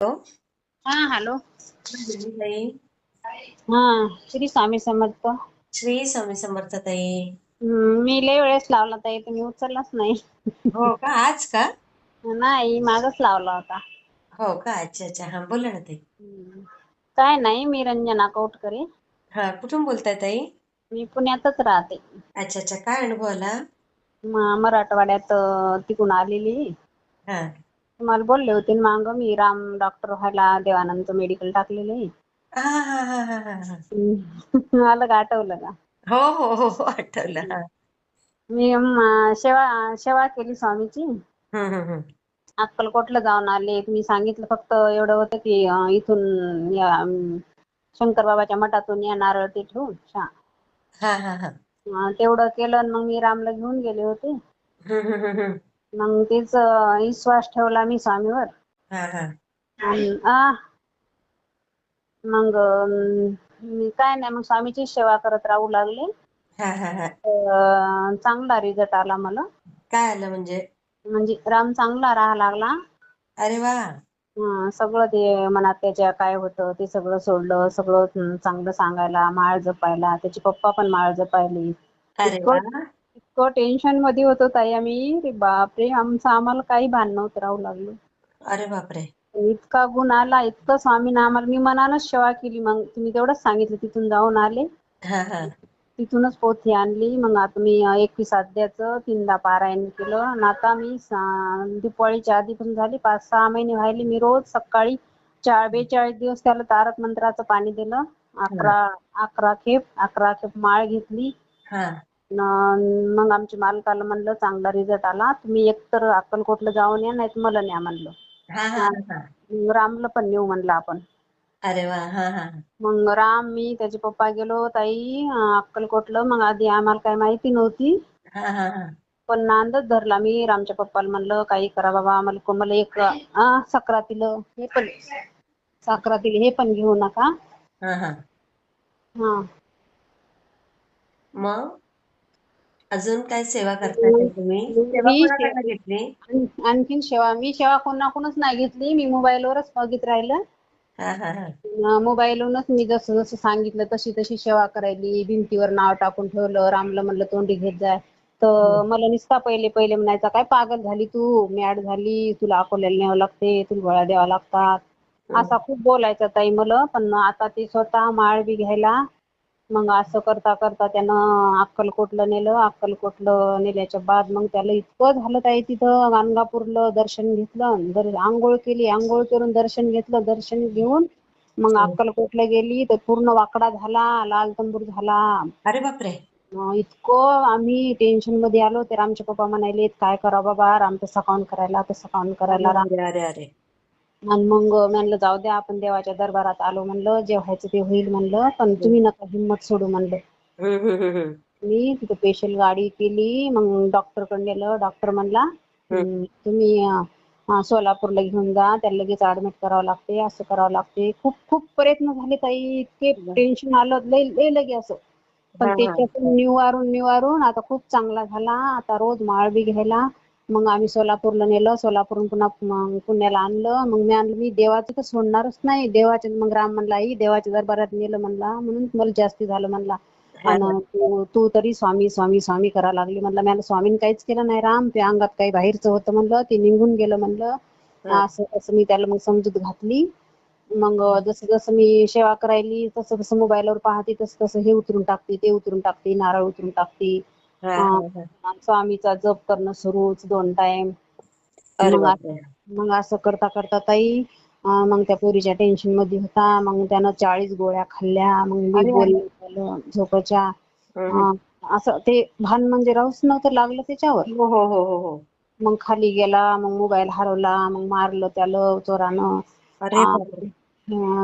Hello हा hello. ताई हा श्री स्वामी समर्थ. श्री स्वामी समर्थ ताई. हम्म, मी लय वेळेस लावला ताई तुम्ही उचललाच नाही. हो का? आज का? नाही मागच लावला होता. हो का? अच्छा अच्छा. हा बोला ना ताई. हम्म. काय नाही मी रंजना कौटकरे. हा कुठून बोलताय ताई? मी पुण्यातच राहते. अच्छा अच्छा. काय अनुभव आला? म- मराठवाड्यात अं, तिकडून आलेली. हा. तुम्हाला बोलले होते ना मागं मी राम डॉक्टर व्हायला देवानंद मेडिकल टाकलेले. आलं का आठवलं का हो हो हो हो आठवलं हा. मी अं, सेवा सेवा केली स्वामीची. हम्म हम्म हम्म. अक्कलकोटला जाऊन आले. मी सांगितलं फक्त एवढं होतं की अं, इथून या, अं, शंकर बाबाच्या मठातून या नारळ ते ठेवून शा हा हा हा. अं, तेवढं केलं आणि मग मी रामला घेऊन गेले होते. हम्म हम्म हम्म हम्म. मग तेच विश्वास ठेवला मी स्वामीवर. हा हा. आणि आ मग अं, मी काय नाही मग स्वामीची सेवा करत राहू लागले. हा हा हा. अं, चांगला रिझल्ट आला मला. काय आलं म्हणजे? म्हणजे राम चांगला राहा लागला. अरे वा. सगळं ते मनात त्याच्या काय होतं ते सगळं सोडलं सगळं चांगलं सांगायला माळ जपायला त्याचे पप्पा पण माळ जपायले. अरे वा. इतकं टेन्शनमध्ये होतो ताई आम्ही. रे बापरे आमचं आम्हाला काही भान नव्हतं राहू लागलं. अरे बापरे. इतका गुण आला इतकं स्वामीनं आम्हाला मी मनानच सेवा केली. मग तुम्ही तेवढंच सांगितलं तिथून जाऊन आले. हा हा. तिथूनच पोथी आणली. मग आता मी एकवीस अध्यायचं तीनदा पारायण केलं. आणि आता मी सा- दिपावळीच्या आधी पण झाली. पाच सहा महिने व्हायले. मी रोज सकाळी चार बेचाळीस दिवस त्याला तारक मंत्राचं पाणी दिलं. अकरा अकरा खेप अकरा खेप माळ घेतली. हा. मग आमच्या मालकाला म्हणलं चांगला रिझल्ट आला. तुम्ही एकतर अक्कलकोटला जाऊन या नाही मला न्या म्हणलं. रामला पण नेऊ म्हणलं आपण. अरे वा हा हा हा. मग राम मी त्याचे पप्पा गेलो ताई अक्कलकोटला. मग आधी आम्हाला काही माहिती नव्हती. हा हा हा. पण नांदच धरला मी रामच्या पप्पाला म्हणलं काही करा बाबा आम्हाला मला एक सक्रातीला हे पण सक्रातीला हे पण घेऊ नका. हा. मग? अजून काय सेवा करताय तुम्ही? सेवा मी कोणाकडनं घेतली? आण- आणखीन सेवा मी सेवा कोणाकडूनच नाही घेतली. मी मोबाईलवरच बघित राहिलं. हा हा हा. अं, मोबाईलवरूनच मी जसं जसं सांगितलं तशी तशी सेवा करायली. भिंतीवर नाव टाकून ठेवलं. रामला म्हणलं तोंडी घेत जाय तर मला निसता पहिले पहिले म्हणायचा काय पागल झाली तू? मॅड झाली. तुला अकोल्याला न्यावं लागते. तुला गोळ्या द्यावा लागतात. असा खूप बोलायचा ताई मला. पण आता ते स्वतः माळ बी घ्यायला मग असं करता करता त्यानं अक्कलकोटला नेलं. अक्कलकोटला नेल्याच्या बाद मग त्याला इतकं झालं ताई तिथं गाणगापूरला दर्शन घेतलं दर आंघोळ केली. आंघोळ करून दर्शन घेतलं. दर्शन घेऊन मग अक्कलकोटला गेली. तर पूर्ण वाकडा झाला. लाल तंबूर झाला. अरे बापरे! इतकं आम्ही टेन्शनमध्ये आलो. तर आमचे पप्पा म्हणाले काय करा बाबा? राम काऊन करायला तसं काऊन करायला अरे अरे. आणि मग म्हणलं जाऊ द्या आपण देवाच्या दरबारात आलो म्हणलं जे व्हायचं ते होईल म्हणलं पण तुम्ही नका हिंमत सोडू म्हणलं. मी तिथं स्पेशल गाडी केली मग डॉक्टरकडे नेलं डॉक्टर म्हणला "हं, तुम्ही सोलापूरला घेऊन जा त्याला लगेच ऍडमिट करावं लागते असं करावं लागते. खूप खूप प्रयत्न झाले ताई इतके टेन्शन आलं लय लय लगे असं. पण. त्याच्यातून निवारून निवारून आता खूप चांगला झाला आता रोज माळ बी घ्यायला मग आम्ही सोलापूरला नेलं सोलापूरहून पुन्हा पुण्याला आणलं. मग मी आणलं मी देवाचं तर सोडणारच नाही. देवाच्या मग राम म्हणला आई देवाच्या दरबारात नेलं म्हणला म्हणून मला जास्ती झालं म्हणला. आणि तू तू तरी स्वामी स्वामी स्वामी करा लागली म्हणलं. मला स्वामीने काहीच केलं नाही. राम त्या अंगात काही बाहेरचं होतं म्हणलं ते निघून गेलं म्हणलं. असं असं मी त्याला मग समजूत घातली. मग जसं जसं मी सेवा करायली तसं तसं मोबाईलवर पाहते तसं तसं हे उतरून टाकते ते उतरून टाकते नारळ उतरून टाकते. स्वामीचा जप करणं सुरूच दोन टाइम मग असं करता करता ताई मग त्या पोरीच्या टेन्शनमध्ये होता. मग त्यानं चाळीस गोळ्या खाल्ल्या. मग मी झालं झोपाच्या. असं ते भान म्हणजे राहूच नव्हतं लागलं त्याच्यावर. हो हो हो मग खाली गेला मग मोबाईल हरवला मग मारलं त्याला चोरानं.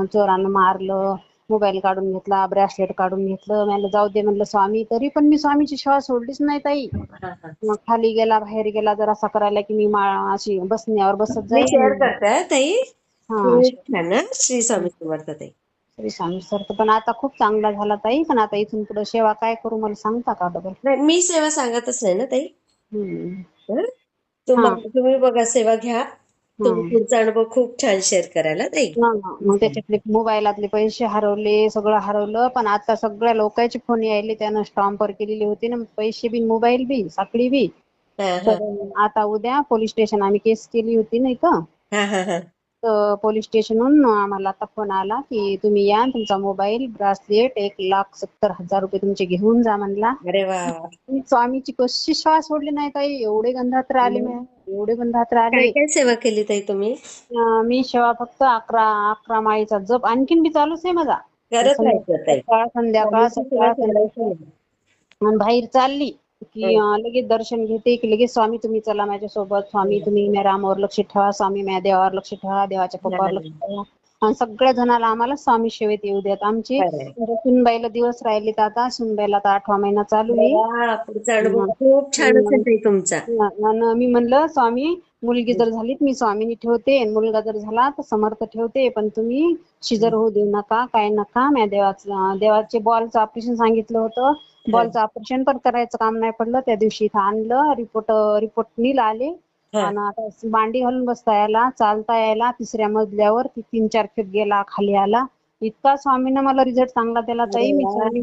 चोरानं मारलं. मोबाईल काढून घेतला ब्रेसलेट काढून घेतलं. म्हणलं जाऊ दे म्हणलं स्वामी तरी पण मी स्वामीची सेवा सोडलीच नाही ताई. मग खाली गेला बाहेर गेला जर असा करायला की मी अशी बसण्यावर बसत जाईल? श्री स्वामी समर्थ ताई. श्री स्वामी सर पण आता खूप चांगला झाला ताई. पण आता इथून पुढे सेवा काय करू मला सांगता का डबल नाही मी सेवा सांगतच नाही ना ताई. तुम्ही बघा सेवा घ्या. तुम्ही पुढचा अनुभव खूप छान शेअर करायला ताई हा, हा. मग त्याच्यातले मोबाईलातले पैसे हरवले सगळं हरवलं पण आता सगळ्या लोकांचे फोन यायले त्यानं स्टॉम्पर केलेली होती ना पैसे बी मोबाईल बी साखळी बी. आता उद्या पोलीस स्टेशन आम्ही केस केली होती नाही का? हा हा हा. पोलीस स्टेशनहून आम्हाला आता फोन आला की तुम्ही या तुमचा मोबाईल ब्रासलेट एक लाख सत्तर हजार रुपये तुमचे घेऊन जा म्हणला. अरे वा. स्वामीची कशी श्वास सोडली नाही ताई? एवढे गंधात्र आले मी. एवढे गंधात्र आले काय सेवा केली ताई तुम्ही? मी शेवा फक्त अकरा अकरा माळीचा जप. आणखीन बी चालूच आहे माझा. संध्याकाळ सेवा सकाळ बाहेर चालली. की लगेच दर्शन घेते की लगेच स्वामी तुम्ही चला माझ्यासोबत स्वामी तुम्ही माझ्या रामावर लक्ष ठेवा स्वामी माझ्या देवावर लक्ष ठेवा देवाच्या पप्पावर लक्ष ठेवा. आणि सगळ्या जणाला आम्हाला स्वामी सेवेत येऊ देत. आमची. सुनबाईला दिवस राहिलेत आता. सुनबाईला आता आठवा महिना चालू आहे. तुमचा. मी म्हणलं स्वामी मुलगी जर झाली तर मी स्वामीनी ठेवते. मुलगा जर झाला तर समर्थ ठेवते. पण तुम्ही शिजर होऊ देऊ नका काय नका. मी देवाचं देवाचे बॉलचं ऑपरेशन सांगितलं होतं. बॉलचं ऑपरेशन पण करायचं काम नाही पडलं. त्या दिवशी इथं आणलं रिपोर्ट रिपोर्ट नील आले. आणि आता मांडी घालून बसता यायला चालता यायला तिसऱ्या मजल्यावर ती तीन चार खेप गेला खाली आला. इतका स्वामीनं मला रिझल्ट चांगला दिला ताई मी स्वामी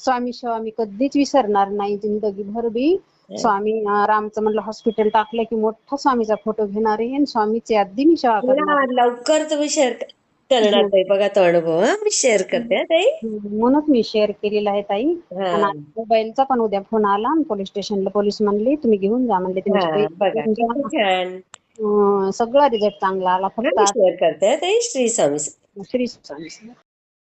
स्वामी शिवा मी कधीच विसरणार नाही जिंदगीभर बी. स्वामी रामचं म्हणलं हॉस्पिटल टाकलं की मोठा स्वामीचा फोटो घेणार आहे. आणि स्वामीचे आधी मी सेवा करणार. लवकर तुम्ही शेअर करणार ताई. बघा तो अनुभव हा. मी शेअर करते हा ताई. म्हणूनच मी शेअर केलेला आहे ताई. हा. आणि मोबाईलचा पण उद्या फोन आला पोलीस स्टेशनला पोलीस म्हणले तुम्ही घेऊन जा म्हणले हा, बघा छान. अं, सगळा रिझल्ट चांगला आला हा, फक्त. मी शेअर करते हा ताई. श्री स्वामी श्री स्वामी